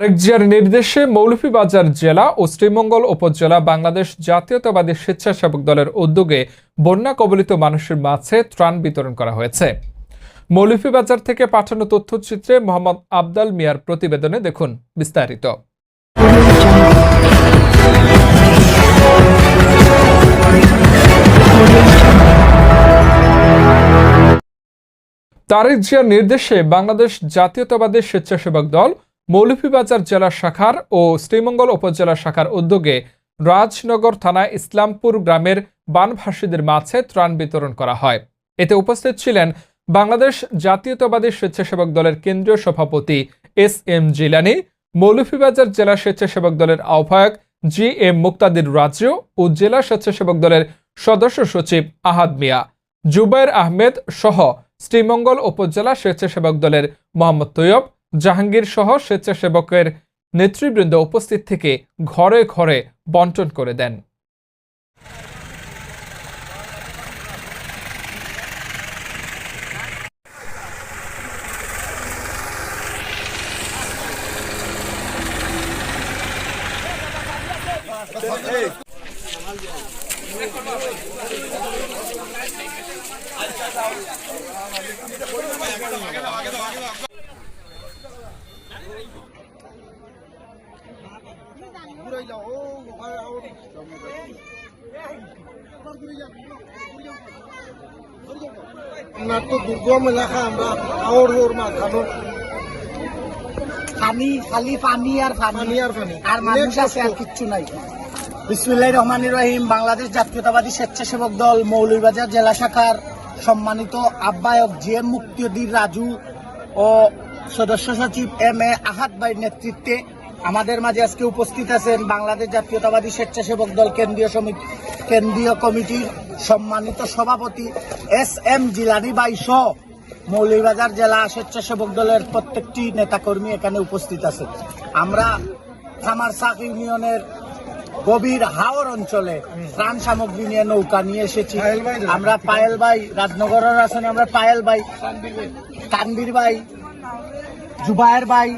তারেক নির্দেশে মৌলভীবাজার জেলা ও শ্রীমঙ্গল উপজেলা বাংলাদেশ জাতীয়তাবাদী স্বেচ্ছাসেবক দলের উদ্যোগে বন্যা কবলিত মানুষের মাঝে ত্রাণ বিতরণ করা হয়েছে। মৌলভীবাজার থেকে পাঠানো তথ্যচিত্রে মোহাম্মদ আবদাল মিয়ার প্রতিবেদনে দেখুন বিস্তারিত। তারেক জিয়ার নির্দেশে বাংলাদেশ জাতীয়তাবাদী স্বেচ্ছাসেবক দল মৌলভীবাজার জেলা শাখার ও শ্রীমঙ্গল উপজেলা শাখার উদ্যোগে রাজনগর থানা ইসলামপুর গ্রামের বানভাসীদের মাঝে ত্রাণ বিতরণ করা হয়। এতে উপস্থিত ছিলেন বাংলাদেশ জাতীয়তাবাদী স্বেচ্ছাসেবক দলের কেন্দ্রীয় সভাপতি এস এম জিলানি, মৌলভীবাজার জেলা স্বেচ্ছাসেবক দলের আহ্বায়ক জি এম মুক্তাদির রাজ্য ও জেলা স্বেচ্ছাসেবক দলের সদস্য সচিব আহাদ মিয়া, জুবাইর আহমেদ সহ শ্রীমঙ্গল উপজেলা স্বেচ্ছাসেবক দলের মোহাম্মদ তৈয়ব জাহাঙ্গীর সহ স্বেচ্ছাসেবকের নেতৃবৃন্দ উপস্থিত থেকে ঘরে ঘরে বন্টন করে দেন। আপনার তো দুর্গম এলাকা আমরা আওর ওর মাঝখানো পানি খালি পানি আর পানি। পানি আর পানি। আর মানুষ আছে আর কিচ্ছু নাই। বিসমুল্লাহ রহমান রহিম বাংলাদেশ জাতীয়তাবাদী স্বেচ্ছাসেবক দল মৌলভীবাজার জেলা শাখার সম্মানিত আহ্বায়ক জি এম মুক্তিউদ্দিন রাজু ও সদস্য সচিব এম এ আহাদ ভাইয়ের নেতৃত্বে আমাদের মাঝে আজকে উপস্থিত আছেন বাংলাদেশ জাতীয়তাবাদী স্বেচ্ছাসেবক দল কেন্দ্রীয় সমিতি কেন্দ্রীয় কমিটির সম্মানিত সভাপতি এস এম জিলানি বাই সহ মৌলভীবাজার জেলা স্বেচ্ছাসেবক দলের প্রত্যেকটি নেতাকর্মী এখানে উপস্থিত আছে আমরা খামারসাক ইউনিয়নের গভীর হাওর অঞ্চলে ত্রাণ সামগ্রী নিয়ে নৌকা নিয়ে এসেছি? আমরা পায়েল ভাই রাজনগরের আসনে আমরা পায়েল ভাই তানবীর ভাই জুবায়ের ভাই।